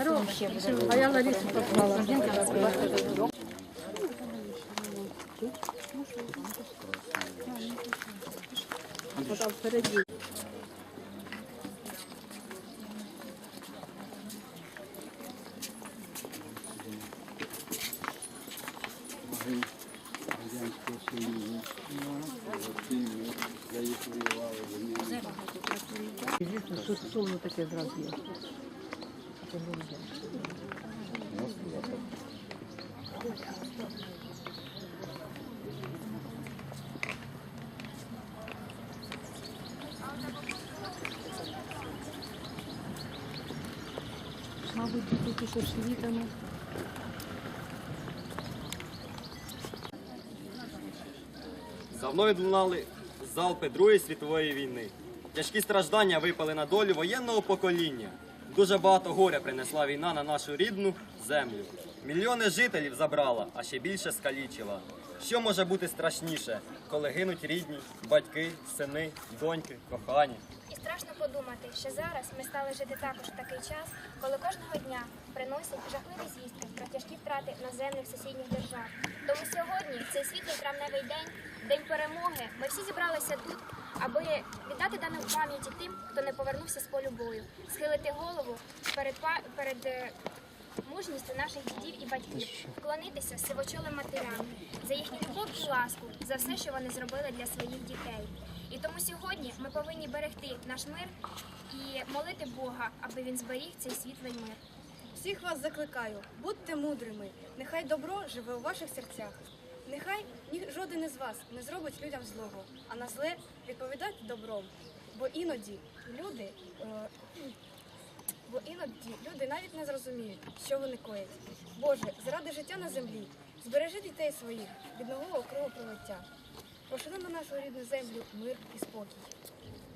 А я Ларису позвала. Тут сумно таке зразу є. Мабуть, тут світами. За мною лунали залпи Другої світової війни. Тяжкі страждання випали на долю воєнного покоління. Дуже багато горя принесла війна на нашу рідну землю. Мільйони жителів забрала, а ще більше скалічила. Що може бути страшніше, коли гинуть рідні, батьки, сини, доньки, кохані? І страшно подумати, що зараз ми стали жити також в такий час, коли кожного дня приносять жахливі звістки про тяжкі втрати на землях сусідніх держав. Тому сьогодні, цей світлий травневий день, день перемоги, ми всі зібралися тут, аби віддати дану пам'яті тим, хто не повернувся з полю бою, схилити голову перед перед. е, Мужністю наших дідів і батьків вклонитися сивочолим матерям за їхню любов і ласку, за все, що вони зробили для своїх дітей. І тому сьогодні ми повинні берегти наш мир і молити Бога, аби він зберіг цей світлий мир. Всіх вас закликаю, будьте мудрими, нехай добро живе у ваших серцях. Нехай ні жоден із вас не зробить людям злого, а на зле відповідайте добром. Бо іноді люди, е, бо іноді люди навіть не зрозуміють, що вони коять. Боже, заради життя на землі, збережи дітей своїх від нового кровопролиття. Пошли на нашу рідну землю мир і спокій.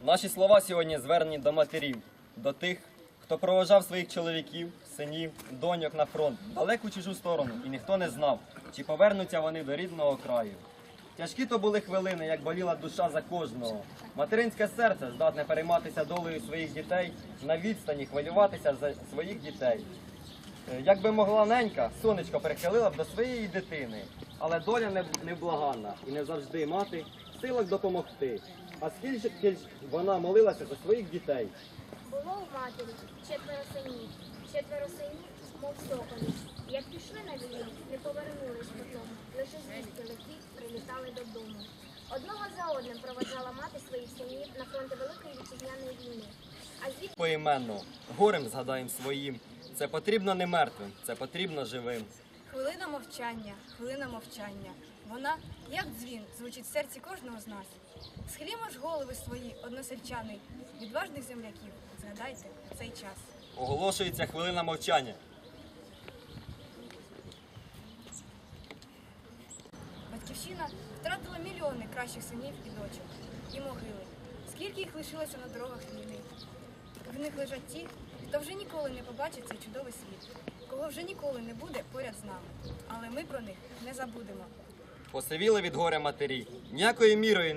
Наші слова сьогодні звернені до матерів, до тих, хто проважав своїх чоловіків, синів, доньок на фронт в далеку чужу сторону, і ніхто не знав, чи повернуться вони до рідного краю. Тяжкі то були хвилини, як боліла душа за кожного. Материнське серце здатне перейматися долею своїх дітей, на відстані хвилюватися за своїх дітей. Е, Як би могла ненька, сонечко прихилила б до своєї дитини, але доля не- невблаганна і не завжди мати силок допомогти. А скільки вона молилася за своїх дітей. Було у матері четверо синів, четверо синів, мов соколі. Як пішли на війну, не повернулись потім, лише звістки легкі прилітали додому. Одного за одним проводжала мати своїх синів на фронти Великої вітчизняної війни. А звідти Поіменно, горем згадаєм своїм. Це потрібно не мертвим, це потрібно живим. Хвилина мовчання, хвилина мовчання. Вона, як дзвін, звучить в серці кожного з нас. Схилімо ж голови свої, односельчани, відважних земляків. Згадайте цей час. Оголошується хвилина мовчання. Батьківщина втратила мільйони кращих синів і дочок, і могили. Скільки їх лишилося на дорогах війни? В них лежать ті, хто вже ніколи не побачить цей чудовий світ, кого вже ніколи не буде поряд з нами. Але ми про них не забудемо. Посивіли від горя матері. Ніякою мірою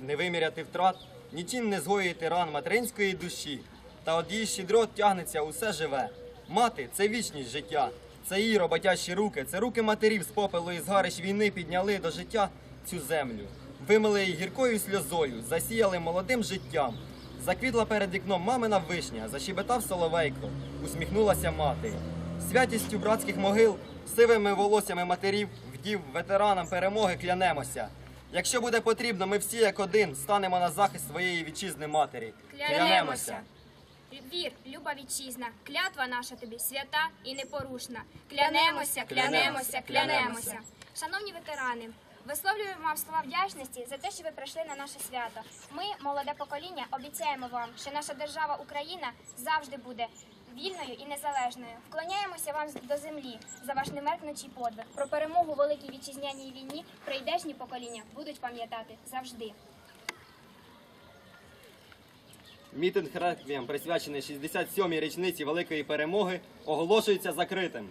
не, виміряти втрат, нічим не згоїти ран материнської душі. Та од її щедрот тягнеться усе живе. Мати це вічність життя. Це її роботящі руки, це руки матерів з попелу і згарищ війни підняли до життя цю землю. Вимили її гіркою сльозою, засіяли молодим життям. Заквітла перед вікном мамина вишня, защебетав соловейко, усміхнулася мати. Святістю братських могил, сивими волоссями матерів, вдів, ветеранам перемоги клянемося. Якщо буде потрібно, ми всі як один станемо на захист своєї вітчизни матері. Клянемося. Вір, люба вітчизна, клятва наша тобі свята і непорушна. Клянемося, клянемося, клянемося. Шановні ветерани, висловлюємо вам слова вдячності за те, що ви прийшли на наше свято. Ми, молоде покоління, обіцяємо вам, що наша держава Україна завжди буде вільною і незалежною. Вклоняємося вам до землі за ваш немеркнучий подвиг. Про перемогу великій вітчизняній війні прийдешні покоління будуть пам'ятати завжди. Мітинг реквієм, присвячений 67-й річниці великої перемоги, оголошується закритим.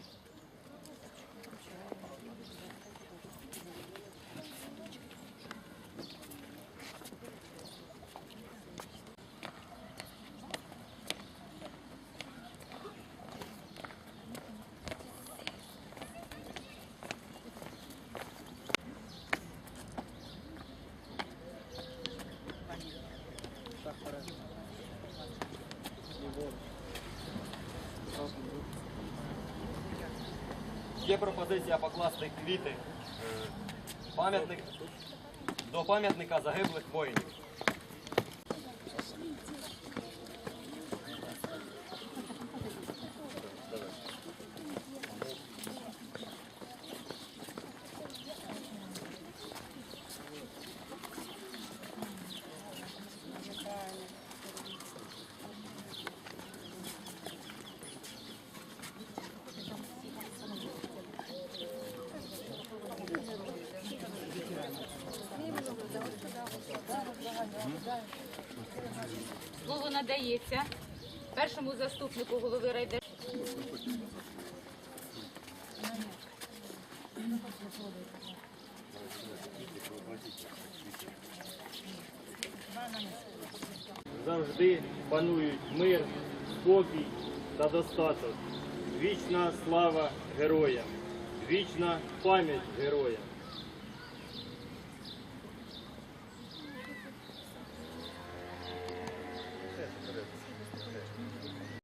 Є пропозиція покласти квіти е, пам'ятник до пам'ятника загиблих воїнів. Слово надається першому заступнику голови райдержадміністрації. завжди панують мир, спокій та достаток. Вічна слава героям, вічна пам'ять героям.